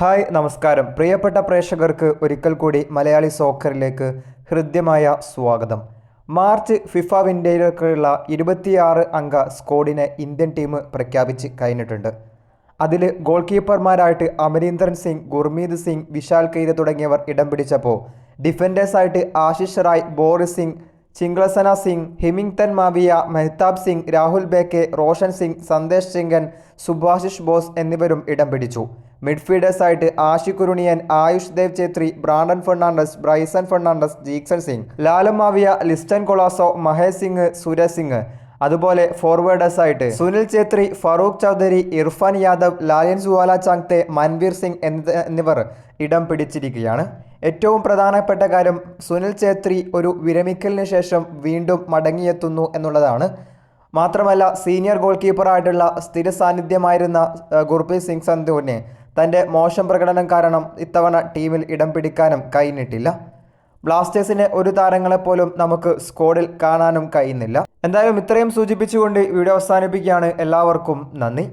Hi നമസ്കാരം. പ്രിയപ്പെട്ട പ്രേക്ഷകർക്ക് ഒരിക്കൽ കൂടി മലയാളി സോക്കറിലേക്ക് ഹൃദ്യമായ സ്വാഗതം. മാർച്ച് ഫിഫ വിൻഡേയിലേക്കുള്ള ഇരുപത്തിയാറ് അംഗ സ്ക്വാഡിനെ ഇന്ത്യൻ ടീം പ്രഖ്യാപിച്ച് കഴിഞ്ഞിട്ടുണ്ട്. അതിൽ ഗോൾ കീപ്പർമാരായിട്ട് അമരീന്ദർ സിംഗ് ഗുർമീത് സിംഗ് വിശാൽ കൈര തുടങ്ങിയവർ ഇടം പിടിച്ചപ്പോൾ ഡിഫൻഡേഴ്സായിട്ട് ആശിഷ് റായ് ബോറിസ് സിംഗ് ചിംഗ്ലസന സിംഗ് ഹിമിങ്തൻ മാവിയ മെഹ്താബ് സിംഗ് രാഹുൽ ബേക്കെ റോഷൻ സിംഗ് സന്ദേശ് ചിങ്കൻ സുഭാഷിഷ് ബോസ് എന്നിവരും ഇടം പിടിച്ചു. മിഡ്ഫീൽഡേഴ്സായിട്ട് ആഷി കുരുണിയൻ ആയുഷ് ദേവ് ചേത്രി ബ്രാണ്ടൻ ഫെർണാണ്ടസ് ബ്രൈസൺ ഫെർണാണ്ടസ് ജീക്സൺ സിംഗ് ലാലം മാവിയ ലിസ്റ്റൻ കൊളാസോ മഹേഷ് സിംഗ് സുരേഷ് സിംഗ്. അതുപോലെ ഫോർവേഡേഴ്സായിട്ട് സുനിൽ ഛേത്രി ഫറൂഖ് ചൗധരി ഇർഫാൻ യാദവ് ലാലിൻ സുവാല ചാങ്തെ മൻവീർ സിംഗ് എന്നിവർ ഇടം പിടിച്ചിരിക്കുകയാണ്. ഏറ്റവും പ്രധാനപ്പെട്ട കാര്യം സുനിൽ ഛേത്രി ഒരു വിരമിക്കലിന് ശേഷം വീണ്ടും മടങ്ങിയെത്തുന്നു എന്നുള്ളതാണ്. മാത്രമല്ല സീനിയർ ഗോൾ കീപ്പറായിട്ടുള്ള സ്ഥിര സാന്നിധ്യമായിരുന്ന ഗുർപ്രീത് സിംഗ് സന്ധുവിനെ തന്റെ മോശം പ്രകടനം കാരണം ഇത്തവണ ടീമിൽ ഇടം പിടിക്കാനും കഴിഞ്ഞിട്ടില്ല. ബ്ലാസ്റ്റേഴ്സിനെ ഒരു താരങ്ങളെപ്പോലും നമുക്ക് സ്ക്വാഡിൽ കാണാനും കഴിയുന്നില്ല. എന്തായാലും ഇത്രയും സൂചിപ്പിച്ചുകൊണ്ട് വീഡിയോ അവസാനിപ്പിക്കുകയാണ്. എല്ലാവർക്കും നന്ദി.